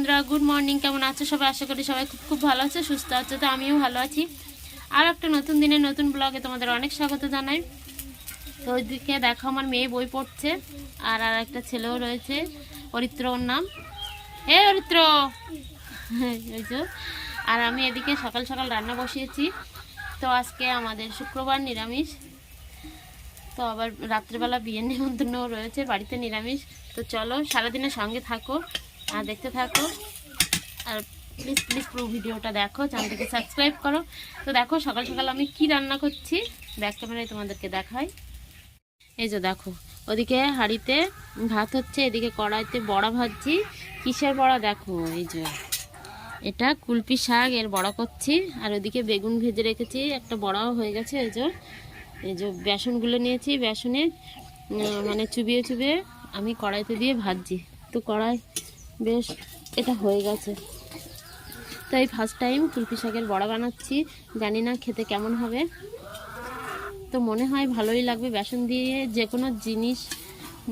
বন্ধুরা good morning কেমন আছো সবাই? আশা করি সবাই খুব খুব ভালো আছে, সুস্থ আছে, তো আমিও ভালো আছি। আর একটা নতুন দিনে নতুন ব্লগে তোমাদের অনেক স্বাগত জানাই। তো ওইদিকে দেখো আমার মেয়ে বই পড়ছে, আর আর একটা ছেলেও রয়েছে, অরিত্র ওর নাম। হে অরিত্র। আর আমি এদিকে সকাল সকাল রান্না বসিয়েছি। তো আজকে আমাদের শুক্রবার নিরামিষ। তো আবার রাত্রেবেলা বিয়ের নিমন্ত্রণও রয়েছে, বাড়িতে নিরামিষ। তো চলো, সারাদিনের সঙ্গে থাকো। আর দেখতে থাকো। আর প্লিজ প্লিজ পুরো ভিডিওটা দেখো চ্যানেলটিকে সাবস্ক্রাইব করো। তো দেখো, সকাল সকাল আমি কি রান্না করছি? ব্যাক ক্যামেরায় তোমাদেরকে দেখাই। এই যে দেখো, ওদিকে হাঁড়িতে ভাত হচ্ছে, এদিকে কড়াইতে বড়া ভাজছি। কিসের বড়া দেখো, এই যে। এটা কুলপি শাক, এর বড়া করছি। আর ওদিকে বেগুন ভেজে রেখেছি, একটা বড়াও হয়ে গেছে, এই যে। এই যে বেসনগুলো নিয়েছি, বেসনে মানে চুবিয়ে চুবিয়ে আমি কড়াইতে দিয়ে ভাজছি। তো কড়াই বেশ, এটা হয়ে গেছে। তো এই ফার্স্ট টাইম কুলপি শাকের বড়া বানাচ্ছি। জানি না খেতে কেমন হবে। তো মনে হয় ভালোই লাগবে। বেসন দিয়ে যে কোনো জিনিস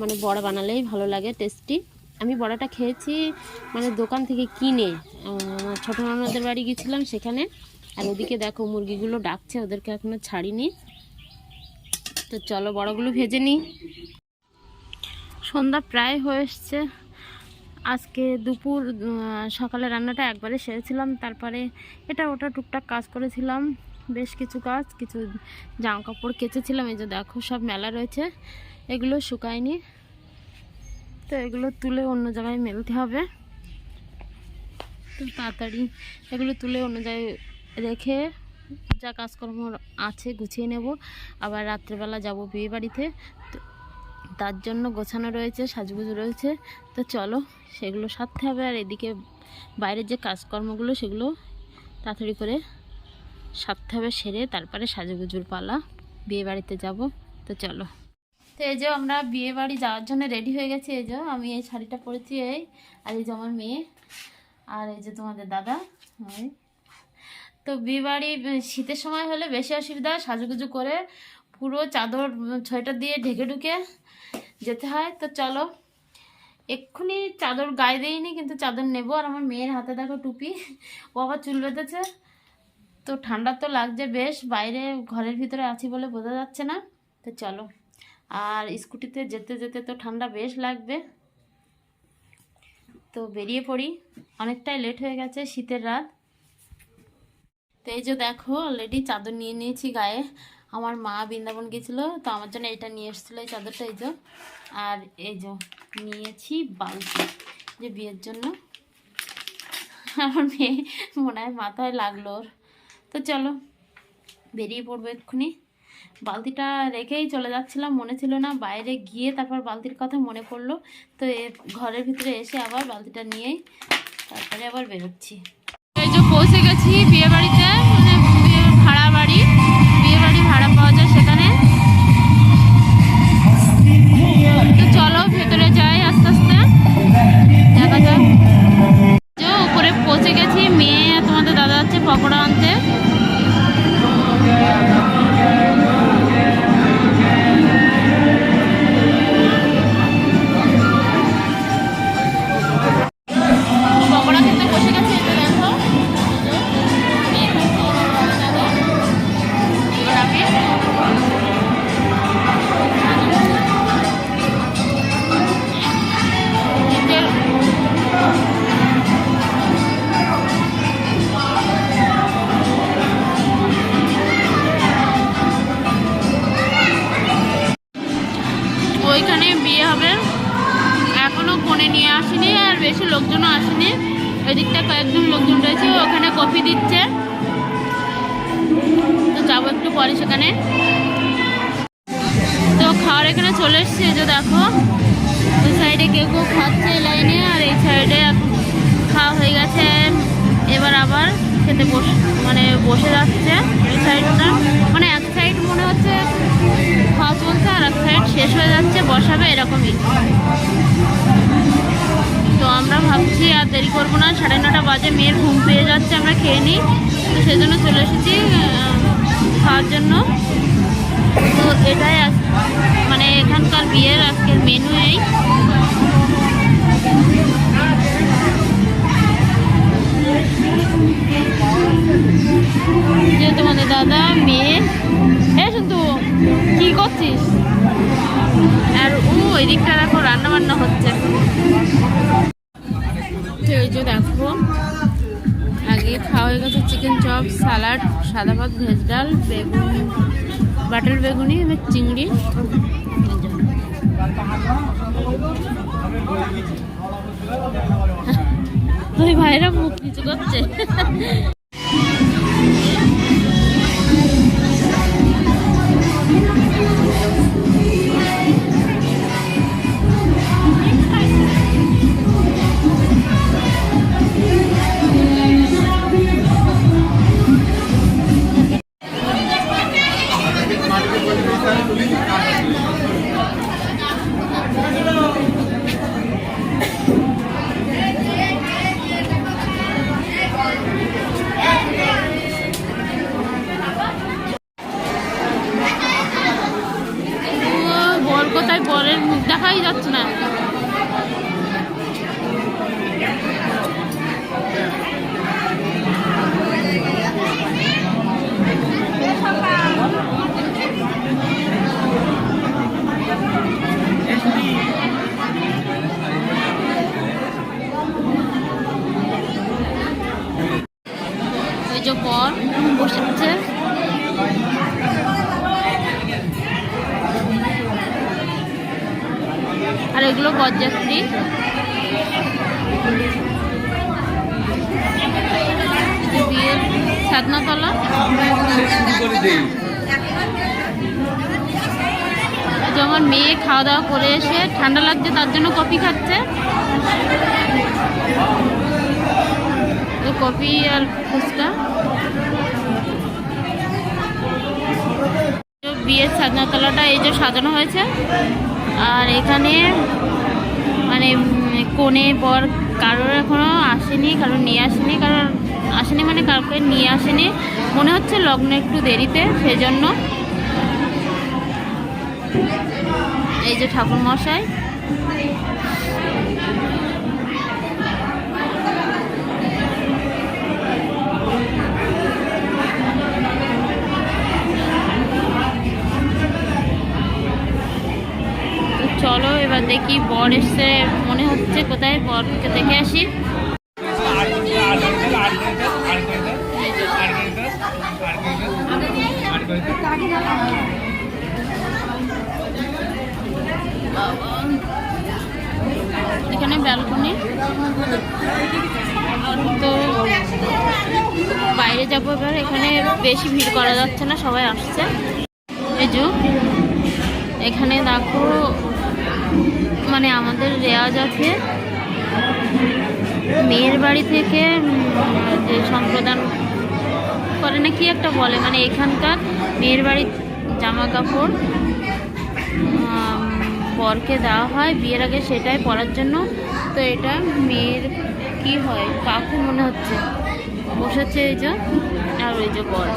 মানে বড়া বানালেই ভালো লাগে টেস্টি আমি বড়াটা খেয়েছি মানে দোকান থেকে কিনে ছোটো ননদের বাড়ি গেছিলাম সেখানে। আর ওদিকে দেখো মুরগিগুলো ডাকছে, ওদেরকে এখনও ছাড়িনি। তো চলো বড়গুলো ভেজে নিই। সন্ধ্যা প্রায় হয়ে এসছে। আজকে দুপুর সকালে রান্নাটা একবারে সেরেছিলাম, তারপরে এটা ওটা টুকটাক কাজ করেছিলাম, বেশ কিছু কাজ, কিছু জামা কাপড় কেচেছিলাম, এই যে দেখো সব মেলা রয়েছে, এগুলো শুকায়নি, তো এগুলো তুলে অন্য জায়গায় মেলতে হবে, তো তাড়াতাড়ি এগুলো তুলে অন্য জায়গায় রেখে যা কাজকর্ম আছে গুছিয়ে নেব, আবার রাত্রেবেলা যাব বিয়ে বাড়িতে তো তার জন্য গোছানো রয়েছে, সাজগুজ রয়েছে। তো চলো, সেগুলো সারতে হবে আর এদিকে বাইরের যে কাজকর্মগুলো, সেগুলো তাড়াতাড়ি করে সারতে হবে, সেরে তারপরে সাজুগুজুর পালা, বিয়ে বাড়িতে যাব। তো চলো। তো এই যে আমরা বিয়ে বাড়ি যাওয়ার জন্য রেডি হয়ে গেছি, এই যে আমি এই শাড়িটা পরেছি এই, আর এই যে আমার মেয়ে, আর এই যে তোমাদের দাদা তো বিয়ে বাড়ি, শীতের সময় হলে বেশি অসুবিধা, সাজুগুজু করে পুরো চাদর ছয়টা দিয়ে ঢেকে ঢুকে যেতে হয়। তো চলো, এক্ষুনি চাদর গায়ে দিইনি, কিন্তু চাদর নেব। আর আমার মেয়ের হাতে দেখো টুপি, ও আবার চুল বেঁধেছে। তো ঠান্ডা তো লাগছে বেশ, বাইরে ঘরের ভিতরে আছি বলে বোঝা যাচ্ছে না। তো চলো, আর স্কুটিতে যেতে যেতে তো ঠান্ডা বেশ লাগবে। তো বেরিয়ে পড়ি, অনেকটাই লেট হয়ে গেছে শীতের রাত। তো এই যে দেখো অলরেডি চাদর নিয়ে নিয়েছি গায়ে। আমার মা বৃন্দাবন গেছিল, তো আমার জন্য এটা নিয়ে এসেছিল এই চাদরটা, এই যে। আর এই যে নিয়েছি বালতি, যে বিয়ের জন্য। আমার মেয়ে মনে হয় মাথায় লাগল ওর। তো চলো, বেরিয়ে পড়ব এক্ষুনি। বালতিটা রেখেই চলে যাচ্ছিলাম, মনে ছিল না বাইরে গিয়ে তারপর বালতির কথা মনে পড়ল। তো এ ঘরের ভিতরে এসে আবার বালতিটা নিয়েই তারপরে আবার বেরোচ্ছি। এই যে পৌঁছে গেছি বিয়ে বাড়িতে বেশি লোকজনও আসেনি। ওই দিকটা কয়েকজন লোকজন রয়েছে ওখানে কফি দিচ্ছে। তো যাব একটু পরে সেখানে। তো খাওয়ার এখানে চলে এসছে যে দেখো। ওই সাইডে কেউ কেউ খাচ্ছে লাইনে, আর এই সাইডে খাওয়া হয়ে গেছে। এবার আবার খেতে বস মানে বসে যাচ্ছে এই সাইডটা। মানে এক সাইড মনে হচ্ছে খাওয়া চলছে, আর এক সাইড শেষ হয়ে যাচ্ছে, বসাবে এরকমই। আমরা ভাবছি আর দেরি করব না। সাড়ে নটা বাজে, মেয়ের ঘুম পেয়ে যাচ্ছে, আমরা খেয়ে নিই। তো সেই জন্য চলে এসেছি খাওয়ার জন্য। তো এটাই মানে এখানকার বিয়ের আজকের মেনু এই। যে তোমাদের দাদা, মেয়ে। এ শুনতু, কি করছিস? আর ও ওই দিকটা দেখো রান্না বান্না হচ্ছে। চপ স্যালাড সাদা ভাত ভেজ ডাল বেগুন বাটার বেগুনি এবার চিংড়ি। ওই ভাইরা মুখ নিচু করছে। আর এগুলো বরযাত্রী বিয়ের সাধনাতলা এই যে আমার মেয়ে খাওয়া দাওয়া করে এসে ঠান্ডা লাগছে, তার জন্য কফি খাচ্ছে। কফি আর ফুচকা। বিয়ের সাধনাতলাটা এই যে সাজানো হয়েছে। আর এখানে মানে কোণে পর কারোর এখনও আসেনি, কারোর নিয়ে আসেনি, কারোর আসেনি মানে কাউকে নিয়ে আসেনি। মনে হচ্ছে লগ্ন একটু দেরিতে, সেজন্য। এই যে ঠাকুর মশাই চলো, এবার দেখি বর এসছে। মনে হচ্ছে কোথায়, বরকে দেখে আসি। এখানে ব্যালকনি। তো বাইরে যাব এবার। এখানে বেশি ভিড় করা যাচ্ছে না, সবাই আসছে। এই যে, এখানে দেখো মানে আমাদের রেওয়াজ আছে মেয়ের বাড়ি থেকে যে সম্প্রদান করে না কি একটা বলে মানে এখানকার মেয়ের বাড়ির জামা কাপড় বরকে দেওয়া হয় বিয়ের আগে সেটাই পরার জন্য। তো এটা মেয়ের কি হয়, কাকু মনে হচ্ছে। বসেছে এই যে, আর ওই যে বর।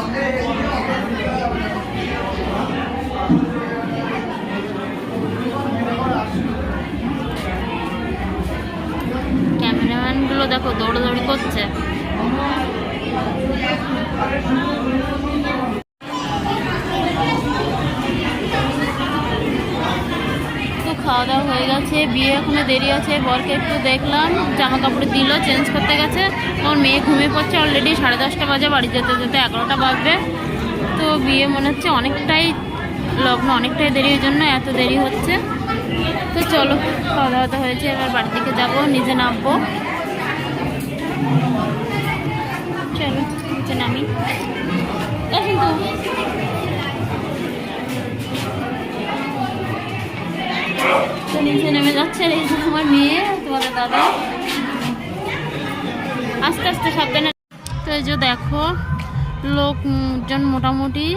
ক্যামেরাম্যানগুলো দেখো দৌড়াদৌড়ি করছে। খাওয়া দাওয়া হয়ে গেছে, বিয়ে এখনও দেরি আছে, বরকে একটু দেখলাম জামা কাপড় দিল, চেঞ্জ করতে গেছে। আমার মেয়ে ঘুমিয়ে পড়ছে অলরেডি সাড়ে দশটা বাজে, বাড়ি যেতে যেতে এগারোটা বাজবে। তো বিয়ে মনে হচ্ছে অনেকটাই লগ্ন, অনেকটাই দেরি ওই জন্য, এত দেরি হচ্ছে। তো চলো, খাওয়া দাওয়া হয়েছে, এবার বাড়ি থেকে যাব, নিজে নামবো। নামি এ কিন্তু। তো নিচে নেমে যাচ্ছে এই যে আমার মেয়ে, তোমাদের দাদা। আস্তে আস্তে সাবধানে। তো এই যে দেখো লোকজন মোটামুটি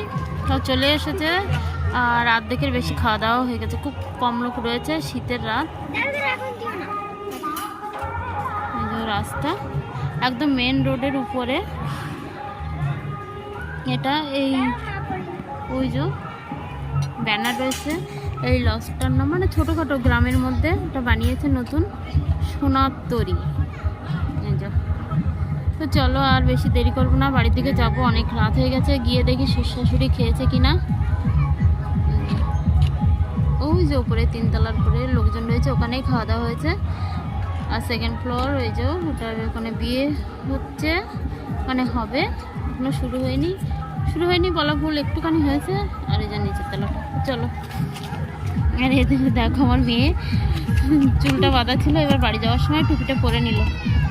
সব চলে এসেছে। আর অর্ধেকের বেশি খাওয়া দাওয়া হয়ে গেছে। খুব কম লোক রয়েছে শীতের রাত। রাস্তা, একদম মেন রোডের উপরে। এটা এই, ওই যে ব্যানার রয়েছে, এই লজটার নাম মানে ছোটোখাটো গ্রামের মধ্যে এটা বানিয়েছে নতুন সোনার তরি। তো চলো আর বেশি দেরি করব না, বাড়ির দিকে যাব, অনেক রাত হয়ে গেছে, গিয়ে দেখি শ্বশুর শাশুড়ি খেয়েছে কিনা। ও ওই যে উপরে তিনতলার উপরে লোকজন রয়েছে, ওখানেই খাওয়া দাওয়া হয়েছে। আর সেকেন্ড ফ্লোর ওই যে, ওটার ওখানে বিয়ে হচ্ছে ওখানে হবে, এখনও শুরু হয়নি। শুরু হয়নি বলা ভুল একটুখানি হয়েছে। আর এই যে নিচের তলাটা। চলো। আর এদিকে দেখো আমার মেয়ে চুলটা বাঁধা ছিল এবার বাড়ি যাওয়ার সময় টুপিটা পরে নিল।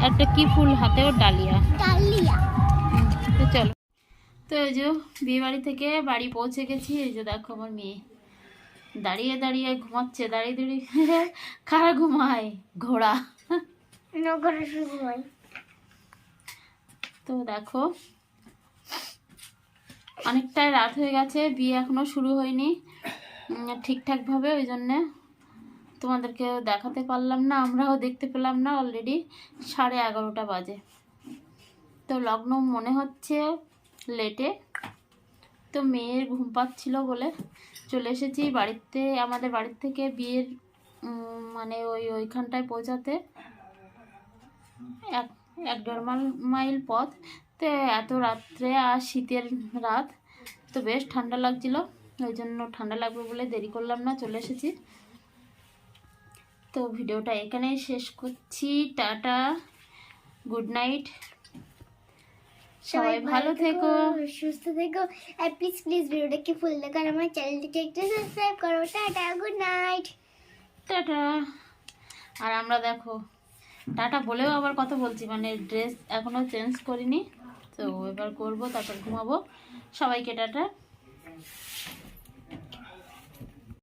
একটা কি ফুল হাতেও ডালিয়া? ডালিয়া। তো চলো। তো এই যে বিয়ে বাড়ি থেকে বাড়ি পৌঁছে গেছি এই যে দেখো আমার মেয়ে। দাঁড়িয়ে দাঁড়িয়ে ঘুমাচ্ছে দাঁড়িয়ে দাঁড়িয়ে কারা ঘুমায়? ঘোড়া। শুরু হয়। তো দেখো অনেকটাই রাত হয়ে গেছে, বিয়ে এখনও শুরু হয়নি। ঠিকঠাকভাবে, ওই জন্যে তোমাদেরকে দেখাতে পারলাম না, আমরাও দেখতে পেলাম না অলরেডি সাড়ে এগারোটা বাজে। তো লগ্ন মনে হচ্ছে লেটে তো মেয়ের ঘুম পাচ্ছিল বলে চলে এসেছি বাড়িতে, আমাদের বাড়ির থেকে বিয়ের মানে ওই ওইখানটায় পৌঁছাতে। এক এক দেড় মাইল পথ। তো এত রাত্রে আর শীতের রাত। তো বেশ ঠান্ডা লাগছিল ওই জন্য ঠান্ডা লাগবে বলে দেরি করলাম না চলে এসেছি। তো ভিডিওটা এখানেই শেষ করছি টাটা গুড নাইট। সবাই ভালো থেকো। সুস্থ থেকো। আর প্লিজ প্লিজ ভিডিওটাকে ফুল দেখো আর আমার চ্যানেলটিকে একটু সাবস্ক্রাইব করো। Tata good night. টাটা। আর আমরা দেখো টাটা বলেও আবার কথা বলছি মানে ড্রেস এখনও চেঞ্জ করিনি। তো এবার করব তারপর ঘুমাবো। সবাইকে টাটা।